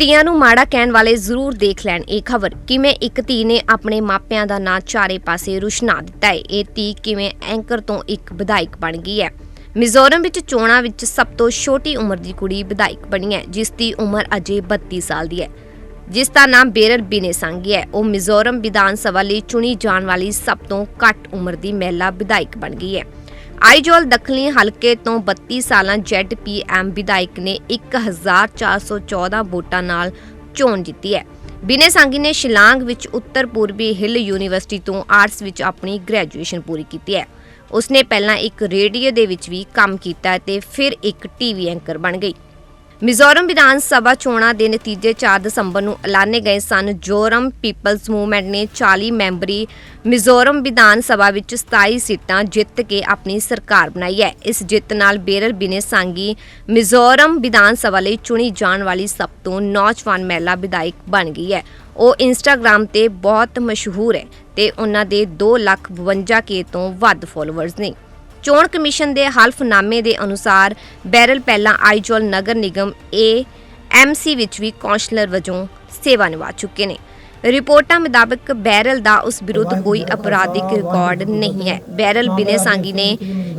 ਧੀਆਂ ਨੂੰ ਮਾੜਾ ਕਹਿਣ ਵਾਲੇ ਜ਼ਰੂਰ ਦੇਖ ਲੈਣ ਇਹ ਖਬਰ। ਕਿਵੇਂ ਇੱਕ ਧੀ ਨੇ ਆਪਣੇ ਮਾਪਿਆਂ ਦਾ ਨਾਂ ਚਾਰੇ ਪਾਸੇ ਰੁਸ਼ਨਾ ਦਿੱਤਾ ਹੈ? ਇਹ ਧੀ ਕਿਵੇਂ ਐਂਕਰ ਤੋਂ ਇੱਕ ਵਿਧਾਇਕ ਬਣ ਗਈ ਹੈ? ਮਿਜ਼ੋਰਮ ਵਿੱਚ ਚੋਣਾਂ ਵਿੱਚ ਸਭ ਤੋਂ ਛੋਟੀ ਉਮਰ ਦੀ ਕੁੜੀ ਵਿਧਾਇਕ ਬਣੀ ਹੈ, ਜਿਸ ਦੀ ਉਮਰ ਅਜੇ 32 ਸਾਲ ਦੀ ਹੈ। ਜਿਸ ਦਾ ਨਾਮ ਬੇਰਲ ਬਿਨੇ ਸੰਗੀ ਹੈ। ਉਹ ਮਿਜ਼ੋਰਮ ਵਿਧਾਨ ਸਭਾ ਲਈ ਚੁਣੀ ਜਾਣ ਵਾਲੀ ਸਭ ਤੋਂ ਘੱਟ ਉਮਰ ਦੀ ਮਹਿਲਾ ਵਿਧਾਇਕ ਬਣ ਗਈ ਹੈ। ਆਈਜੋਲ ਦੱਖਣੀ ਹਲਕੇ ਤੋਂ 32 ਸਾਲਾਂ ਜ਼ੈਡਪੀਐਮ ਵਿਧਾਇਕ ਨੇ 1414 ਵੋਟਾਂ ਨਾਲ ਚੋਣ ਜਿੱਤੀ ਹੈ। ਬਿਨੇ ਸੰਗੀ ਨੇ ਸ਼ਿਲਾਂਗ ਵਿੱਚ ਉੱਤਰ ਪੂਰਬੀ ਹਿੱਲ ਯੂਨੀਵਰਸਿਟੀ ਤੋਂ ਆਰਟਸ ਵਿੱਚ ਆਪਣੀ ਗ੍ਰੈਜੂਏਸ਼ਨ ਪੂਰੀ ਕੀਤੀ ਹੈ। ਉਸਨੇ ਪਹਿਲਾਂ ਇੱਕ ਰੇਡੀਓ ਦੇ ਵਿੱਚ ਵੀ ਕੰਮ ਕੀਤਾ ਤੇ ਫਿਰ ਇੱਕ ਟੀਵੀ ਐਂਕਰ ਬਣ ਗਈ। ਮਿਜ਼ੋਰਮ ਵਿਧਾਨ ਸਭਾ ਚੋਣਾਂ ਦੇ ਨਤੀਜੇ 4 ਦਸੰਬਰ ਨੂੰ ਐਲਾਨੇ ਗਏ ਸਨ। ਜੋਰਮ ਪੀਪਲਸ ਮੂਵਮੈਂਟ ਨੇ 40 ਮੈਂਬਰੀ ਮਿਜ਼ੋਰਮ ਵਿਧਾਨ ਸਭਾ ਵਿੱਚ 27 ਸੀਟਾਂ ਜਿੱਤ ਕੇ ਆਪਣੀ ਸਰਕਾਰ ਬਣਾਈ ਹੈ। ਇਸ ਜਿੱਤ ਨਾਲ ਬੇਰਲ ਬਿਨੇ ਸਾਂਗੀ ਮਿਜ਼ੋਰਮ ਵਿਧਾਨ ਸਭਾ ਲਈ ਚੁਣੀ ਜਾਣ ਵਾਲੀ ਸਭ ਤੋਂ ਨੌਜਵਾਨ ਮਹਿਲਾ ਵਿਧਾਇਕ ਬਣ ਗਈ ਹੈ। ਉਹ ਇੰਸਟਾਗ੍ਰam ਤੇ ਬਹੁਤ ਮਸ਼ਹੂਰ ਹੈ ਤੇ ਉਹਨਾਂ ਦੇ 2,52 ਕੇ ਤੋਂ ਵੱਧ ਫਾਲੋਅਰਸ ਨੇ। ਚੋਣ ਕਮਿਸ਼ਨ ਦੇ ਹਲਫਨਾਮੇ ਦੇ ਅਨੁਸਾਰ ਬੈਰਲ ਪਹਿਲਾਂ ਆਈਜੋਲ ਨਗਰ ਨਿਗਮ ਏ ਐਮਸੀ ਵਿੱਚ ਵੀ ਕੌਂਸਲਰ ਵਜੋਂ ਸੇਵਾ ਨਿਭਾ ਚੁੱਕੇ ਨੇ। ਰਿਪੋਰਟਾਂ ਮੁਤਾਬਕ ਬੈਰਲ ਦਾ ਉਸ ਵਿਰੁੱਧ ਕੋਈ ਅਪਰਾਧਿਕ ਰਿਕਾਰਡ ਨਹੀਂ ਹੈ। ਬੈਰਲ ਬਿਨੇ ਸਾਂਗੀ ਨੇ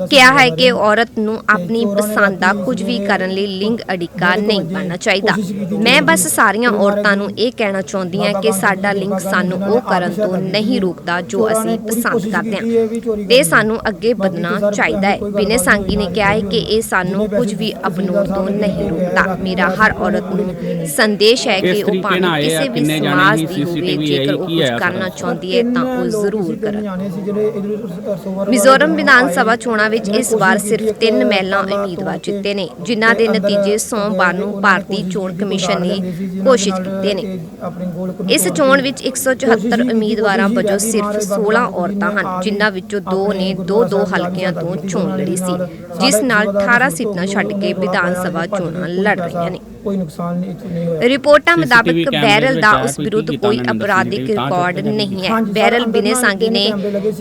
ਕਿਹਾ ਹੈ ਕਿ ਔਰਤ ਨੂੰ ਆਪਣੀ ਪਸੰਦ ਦਾ ਕੁਝ ਵੀ ਕਰਨ ਲਈ ਲਿੰਗ ਅੜਿੱਕਾ ਨਹੀਂ ਬਣਨਾ ਚਾਹੀਦਾ। ਮੈਂ ਬਸ ਸਾਰੀਆਂ ਔਰਤਾਂ ਨੂੰ ਇਹ ਕਹਿਣਾ ਚਾਹੁੰਦੀ ਹਾਂ ਕਿ ਸਾਡਾ ਲਿੰਗ ਸਾਨੂੰ ਉਹ ਕਰਨ ਤੋਂ ਨਹੀਂ ਰੋਕਦਾ ਜੋ ਅਸੀਂ ਪਸੰਦ ਕਰਦੇ ਹਾਂ। ਤੇ ਸਾਨੂੰ ਅੱਗੇ ਵਧਣਾ ਚਾਹੀਦਾ ਹੈ। ਬਿਨੇ ਸਾਂਗੀ ਨੇ ਕਿਹਾ ਹੈ ਕਿ ਇਹ ਸਾਨੂੰ ਕੁਝ ਵੀ ਅਪਣਾਉਣ ਤੋਂ ਨਹੀਂ ਰੋਕਦਾ। ਮੇਰਾ ਹਰ ਔਰਤ ਨੂੰ ਸੰਦੇਸ਼ ਹੈ ਕਿ ਉਹ ਭਾਵੇਂ ਕਿਸੇ ਵੀ ਸਮਾਜ ਦੀ ਹੋਵੇ ਜੇਕਰ ਉਹ ਕੀ ਕੁਝ ਕਰਨਾ? ਚਾਹੁੰਦੀ ਹੈ ਤਾਂ ਉਹ ਜ਼ਰੂਰ ਮਿਜ਼ੋਰਮ ਮਿਜ਼ੋਰਮ ਵਿਧਾਨ ਸਭਾ ਚੋਣਾਂ ਵਿੱਚ ਇਸ ਵਾਰ ਸਿਰਫ ਤਿੰਨ ਮਹਿਲਾ ਉਮੀਦਵਾਰ ਜਿੱਤੇ ਨੇ ਜਿਨ੍ਹਾਂ ਦੇ ਨਤੀਜੇ ਸੋਮਵਾਰ ਨੂੰ ਭਾਰਤੀ ਚੋਣ ਕਮਿਸ਼ਨ ਨੇ ਘੋਸ਼ਿਤ ਕੀਤੇ ਨੇ। ਇਸ ਚੋਣ ਵਿੱਚ 174 ਉਮੀਦਵਾਰਾਂ ਵਜੋਂ ਸਿਰਫ 16 ਔਰਤਾਂ ਹਨ ਜਿਨ੍ਹਾਂ ਵਿੱਚੋਂ ਦੋ ਨੇ ਦੋ ਦੋ ਹਲਕਿਆਂ ਤੋਂ ਚੋਣ ਲੜੀ ਸੀ ਜਿਸ ਨਾਲ 18 ਸੀਟਾਂ ਛੱਡ ਕੇ ਵਿਧਾਨ ਸਭਾ ਚੋਣਾਂ ਲੜ ਰਹੀਆਂ ਨੇ। ਕੋਈ ਨੁਕਸਾਨ ਨਹੀਂ ਇੱਥੇ ਨਹੀਂ ਹੋਇਆ। ਰਿਪੋਰਟਾਂ ਮੁਤਾਬਕ ਬੈਰਲ ਦਾ ਉਸ ਵਿਰੁੱਧ ਕੋਈ ਅਪਰਾਧਿਕ ਰਿਕਾਰਡ ਨਹੀਂ ਹੈ। ਬੈਰਲ ਬਿਨੇ ਸਾਂਗੀ ਨੇ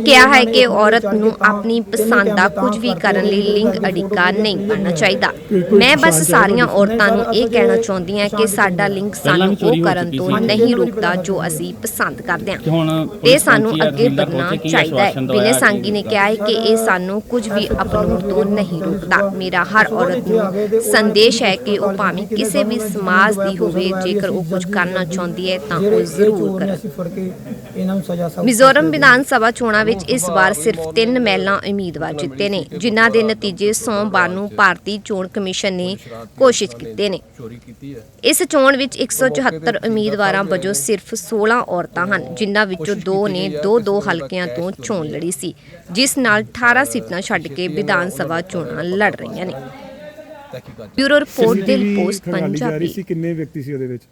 ਕਿਹਾ ਹੈ ਕਿ ਔਰਤ ਨੂੰ ਆਪਣੀ ਪਸੰਦ ਦਾ ਕੁਝ ਵੀ ਕਰਨ ਲਈ ਲਿੰਗ ਅੜਿੱਕਾ ਨਹੀਂ ਬਣਨਾ ਚਾਹੀਦਾ। ਮੈਂ ਬਸ ਸਾਰੀਆਂ ਚਾਹੀਦੀ ਔਰਤਾਂ ਨੂੰ ਇਹ ਕਹਿਣਾ ਚਾਹੁੰਦੀ ਹਾਂ ਕਿ ਸਾਡਾ ਲਿੰਗ ਸਾਨੂੰ ਉਹ ਕਰਨ ਤੋਂ। ਨਹੀਂ ਰੋਕਦਾ ਜੋ ਅਸੀਂ ਪਸੰਦ ਕਰਦੇ ਹਾਂ। ਤੇ ਸਾਨੂੰ ਅੱਗੇ ਵਧਣਾ ਚਾਹੀਦਾ ਹੈ। ਬਿਨੇ ਸਾਂਗੀ ਨੇ ਕਿਹਾ ਹੈ ਕਿ ਇਹ ਸਾਨੂੰ ਕੁਝ ਵੀ ਅਪਣਾਉਣ ਤੋਂ ਨਹੀਂ ਰੋਕਦਾ ਮੇਰਾ ਹਰ ਔਰਤ ਨੂੰ ਸੰਦੇਸ਼ ਹੈ ਕਿ ਉਹ ਭਾਵੇਂ ਕਿਸੇ ਵੀ ਸਮਾਜ ਦੀ ਹੋਵੇ, ਜੇਕਰ ਉਹ ਕੁਝ ਕਰਨਾ ਚਾਹੁੰਦੀ ਹੈ, ਤਾਂ ਉਹ ਜ਼ਰੂਰ ਕਰੇ। ਮਿਜ਼ੋਰਮ ਵਿਧਾਨ ਸਭਾ ਚੋਣਾਂ ਵਿੱਚ ਇਸ ਵਾਰ ਸਿਰਫ ਤਿੰਨ ਮਹਿਲਾ ਉਮੀਦਵਾਰ ਜਿੱਤੇ ਨੇ, ਜਿਨ੍ਹਾਂ ਦੇ ਨਤੀਜੇ ਸੋਮਵਾਰ ਨੂੰ ਭਾਰਤੀ ਚੋਣ ਕਮਿਸ਼ਨ ਨੇ ਘੋਸ਼ਿਤ ਕੀਤੇ ਨੇ। ਇਸ ਚੋਣ ਵਿੱਚ 174 ਉਮੀਦਵਾਰਾਂ ਵਜੋਂ ਸਿਰਫ 16 ਔਰਤਾਂ ਹਨ, ਜਿਨ੍ਹਾਂ ਵਿੱਚੋਂ ਦੋ ਨੇ ਦੋ ਦੋ ਹਲਕਿਆਂ ਤੋਂ ਚੋਣ ਲੜੀ ਸੀ, ਜਿਸ ਨਾਲ 18 ਸੀਟਾਂ ਛੱਡ ਕੇ ਵਿਧਾਨ ਸਭਾ ਚੋਣਾਂ ਲੜ ਰਹੀਆਂ ਨੇ। Bureau report daily post Punjabi ਸੀ ਕਿੰਨੇ ਵਿਅਕਤੀ ਸੀ ਉਹਦੇ ਵਿੱਚ?